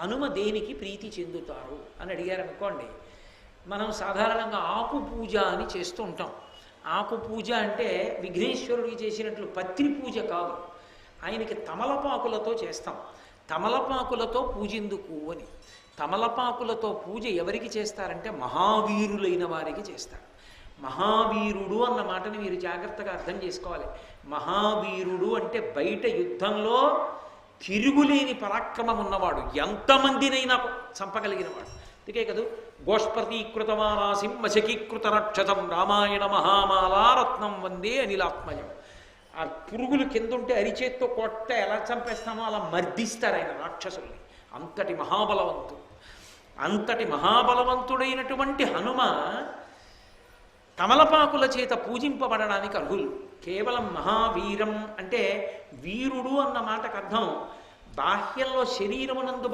హనుమ దేనికి ప్రీతి చెందుతారు అని అడిగారు అనుకోండి మనం సాధారణంగా ఆకు పూజ అని చేస్తూ ఉంటాం. ఆకు పూజ అంటే విఘ్నేశ్వరుడికి చేసినట్లు పత్రి పూజ కాదు. ఆయనకి తమలపాకులతో చేస్తాం. తమలపాకులతో పూజిందుకు అని. తమలపాకులతో పూజ ఎవరికి చేస్తారంటే మహావీరులైన వారికి చేస్తారు. మహావీరుడు అన్న మాటని మీరు జాగ్రత్తగా అర్థం చేసుకోవాలి. మహావీరుడు అంటే బయట యుద్ధంలో తిరుగులేని పరాక్రమం ఉన్నవాడు ఎంతమందినైనా చంపగలిగినవాడు. అందుకే కదా? గోష్పతీకృతమాలా సింహశకీకృత రక్షతం రామాయణ మహామాలారత్నం వందే అనిలాత్మయం ఆ పురుగులు కింద ఉంటే అరిచేత్తో కొట్ట ఎలా చంపేస్తామో అలా మర్దిస్తారు ఆయన రాక్షసుల్ని. అంతటి మహాబలవంతుడు. అంతటి మహాబలవంతుడైనటువంటి హనుమ తమలపాకుల చేత పూజింపబడడానికి అర్హులు. కేవలం మహావీరం అంటే వీరుడు అన్న మాటకు అర్థం. బాహ్యంలో శరీరమునందు